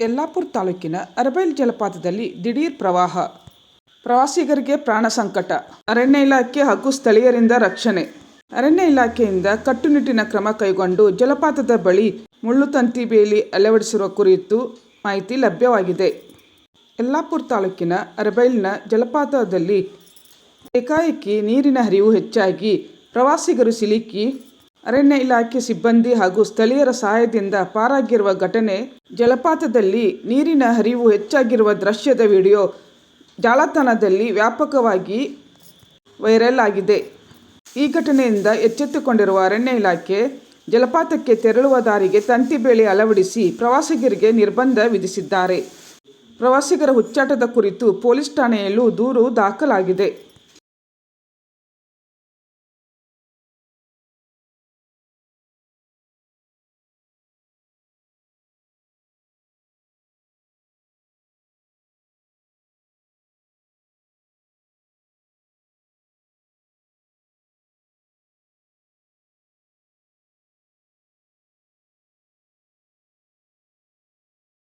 ಯಲ್ಲಾಪುರ ತಾಲೂಕಿನ ಅರಬೈಲ್ ಜಲಪಾತದಲ್ಲಿ ದಿಢೀರ್ ಪ್ರವಾಹ. ಪ್ರವಾಸಿಗರಿಗೆ ಪ್ರಾಣ ಸಂಕಟ. ಅರಣ್ಯ ಇಲಾಖೆ ಹಾಗೂ ಸ್ಥಳೀಯರಿಂದ ರಕ್ಷಣೆ. ಅರಣ್ಯ ಇಲಾಖೆಯಿಂದ ಕಟ್ಟುನಿಟ್ಟಿನ ಕ್ರಮ ಕೈಗೊಂಡು ಜಲಪಾತದ ಬಳಿ ಮುಳ್ಳುತಂತಿ ಬೇಲಿ ಅಳವಡಿಸಿರುವ ಕುರಿತು ಮಾಹಿತಿ ಲಭ್ಯವಾಗಿದೆ. ಯಲ್ಲಾಪುರ ತಾಲೂಕಿನ ಅರಬೈಲ್ನ ಜಲಪಾತದಲ್ಲಿ ಏಕಾಏಕಿ ನೀರಿನ ಹರಿವು ಹೆಚ್ಚಾಗಿ ಪ್ರವಾಸಿಗರು ಸಿಲುಕಿ ಅರಣ್ಯ ಇಲಾಖೆ ಸಿಬ್ಬಂದಿ ಹಾಗೂ ಸ್ಥಳೀಯರ ಸಹಾಯದಿಂದ ಪಾರಾಗಿರುವ ಘಟನೆ ಜಲಪಾತದಲ್ಲಿ ನೀರಿನ ಹರಿವು ಹೆಚ್ಚಾಗಿರುವ ದೃಶ್ಯದ ವಿಡಿಯೋ ಜಾಲತಾಣದಲ್ಲಿ ವ್ಯಾಪಕವಾಗಿ ವೈರಲ್ ಆಗಿದೆ. ಈ ಘಟನೆಯಿಂದ ಎಚ್ಚೆತ್ತುಕೊಂಡಿರುವ ಅರಣ್ಯ ಇಲಾಖೆ ಜಲಪಾತಕ್ಕೆ ತೆರಳುವ ದಾರಿಗೆ ತಂತಿ ಬೇಳೆ ಅಳವಡಿಸಿ ಪ್ರವಾಸಿಗರಿಗೆ ನಿರ್ಬಂಧ ವಿಧಿಸಿದ್ದಾರೆ. ಪ್ರವಾಸಿಗರ ಹುಚ್ಚಾಟದ ಕುರಿತು ಪೊಲೀಸ್ ಠಾಣೆಯಲ್ಲೂ ದೂರು ದಾಖಲಾಗಿದೆ.